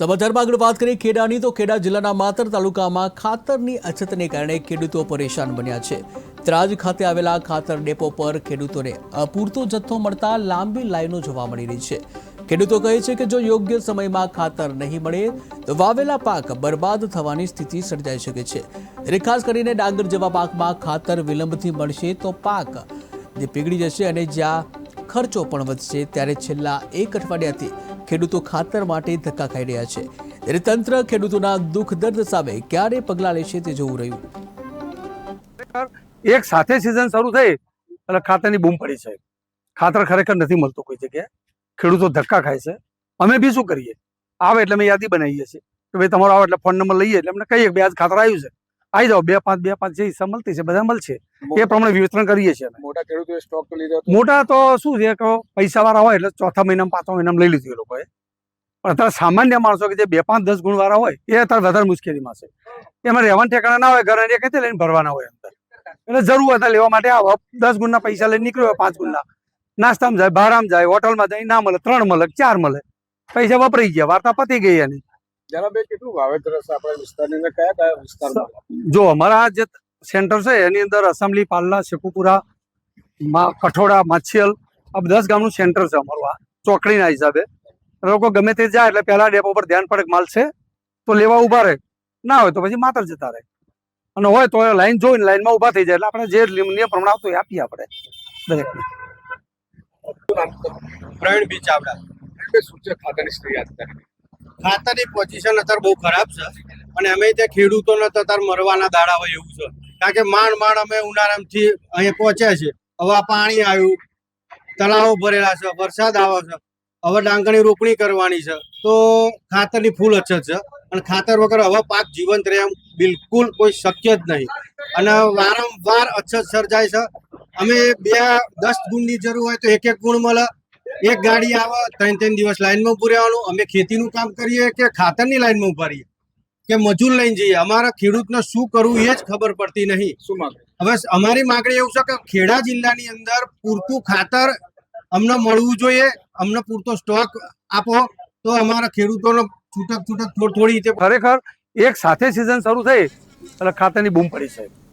સમાચારમાં આગળ વાત કરીએ ખેડાની, તો ખેડા જિલ્લાના માતર તાલુકામાં ખાતરની અછતને કારણે ખેડૂતો પરેશાન બન્યા છે. ત્રાજ ખાતે આવેલા ખાતર ડેપો પર ખેડૂતોને અપૂરતો જથ્થો મળતા લાંબી લાઈનો જોવા મળી રહી છે. ખેડૂતો કહે છે કે જો યોગ્ય સમયમાં ખાતર નહીં મળે, તો વાવેલા પાક બરબાદ થવાની સ્થિતિ સર્જાઈ શકે છે. એટલે ખાસ કરીને ડાંગર જેવા પાકમાં ખાતર વિલંબથી મળશે તો પાક જે પીગળી જશે અને જ્યાં ખર્ચો પણ વધશે, ત્યારે છેલ્લા એક અઠવાડિયાથી ખેડૂતો ખાતર માટે ધક્કા ખાઈ રહ્યા છે. ત્યારે તંત્ર ખેડૂતોના દુઃખ દર્દ સામે ક્યારે પગલાં લેશે તે જોવું રહ્યું. એક સાથે સિઝન શરૂ થઈ એટલે ખાતરની બૂમ પડી છે. ખાતર ખરેખર નથી મળતું કોઈ જગ્યાએ. ખેડૂતો ધક્કા ખાય છે. અમે બી શું કરીએ? આવે એટલે અમે યાદી બનાવીએ છીએ કે ભાઈ તમારો આવે એટલે ફોન નંબર લઈએ એટલે અમને કહીએ કે ભાઈ, આજ ખાતર આવ્યું છે. આવી જાઓ બે પાંચ બે પાંચ જે હિસ્સા મળતી છે બધા મળશે. એ પ્રમાણે વિતરણ કરીએ છીએ મોટા ખેડૂતોએ સ્ટોક તો લીધો મોટા તો શું છે કે પૈસા વાળા હોય એટલે ચોથા મહિનામાં પાંચમા મહિનામાં લઈ લીધું એ લોકોએ. પણ અત્યારે સામાન્ય માણસો કે જે બે પાંચ દસ ગુણ વાળા હોય એ અત્યારે વધારે મુશ્કેલીમાં છે. એમાં રહેવાનું ઠેકાણા ના હોય ઘરે કહે કઈ લઈને ભરવાના હોય અંદર. એટલે જરૂર હતા લેવા માટે આવો. દસ ગુણના પૈસા લઈને નીકળ્યો હોય પાંચ ગુણના. નાસ્તામાં જાય ભાડામાં જાય હોટલમાં જાય ના મળે ત્રણ મળે ચાર મળે. પૈસા વપરાઈ ગયા વાર્તા પતી ગઈ એની. જણાભાઈ કેટલું વાવેતર હશે આપણા વિસ્તારની અંદર? કયા કયા વિસ્તારમાં? જો અમારા જે સેન્ટર છે એની અંદર અસેમ્બલી પાલના શેખુપુરા કઠોડા માછિયલ આ દસ ગામનું સેન્ટર છે અમારું આ ચોકડીના હિસાબે. લોકો ગમે તે જાય એટલે પહેલા ડેપો પર ધ્યાન પડે માલ છે તો લેવા ઊભા રહે. ના હોય તો પછી માતર જતા રહે. અને હોય તો લાઈન જોઈને લાઈનમાં ઊભા થઈ જાય એટલે આપણે જે નિયમ પ્રમાણે આવતું એ આપીએ આપણે દરેકને. પ્રવીણ બીચ આપણા સૂચક ખાતાની સ્ત્રી યાદ અત્યારે ખાતરની પોઝિશન અત્યારે બહુ ખરાબ છે. અને અમે ત્યાં ખેડૂતોને તો અત્યારે મરવાના દાડા હોય એવું છે. કારણ કે માંડ માંડ અમે ઉનાળામાંથી અહીંયા પહોંચ્યા છે હવે પાણી આવ્યું, તળાવો ભરેલા છે, વરસાદ આવે છે. હવે ડાંગરની રોપણી કરવાની છે. તો ખાતરની ફૂલ અછત છે. અને ખાતર વગર હવે પાક જીવંત રહે એમ બિલકુલ કોઈ શક્ય જ નહીં. અને વારંવાર અછત સર્જાય છે. અમે બે દસ ગુણની જરૂર હોય તો એક એક ગુણ મળે. એક ગાડી આવે ત્રણ ત્રણ દિવસ લાઈનમાં ઉભું રહેવાનું. અમે ખેતીનું કામ કરીએ કે ખાતરની લાઈનમાં ઊભા રહીએ? કે મજૂર લઈને જઈએ? અમારા ખેડૂતને શું કરવું એ જ ખબર પડતી નહીં. શું હવે અમારી માંગણી એવું છે કે ખેડા જિલ્લાની અંદર પૂરતું ખાતર અમને મળવું જોઈએ. અમને પૂરતો સ્ટોક આપો. તો અમારા ખેડૂતોને છૂટક છૂટક થોડી થોડી રીતે ખરેખર એક સાથે સિઝન શરૂ થઈ એટલે ખાતરની બૂમ પડી છે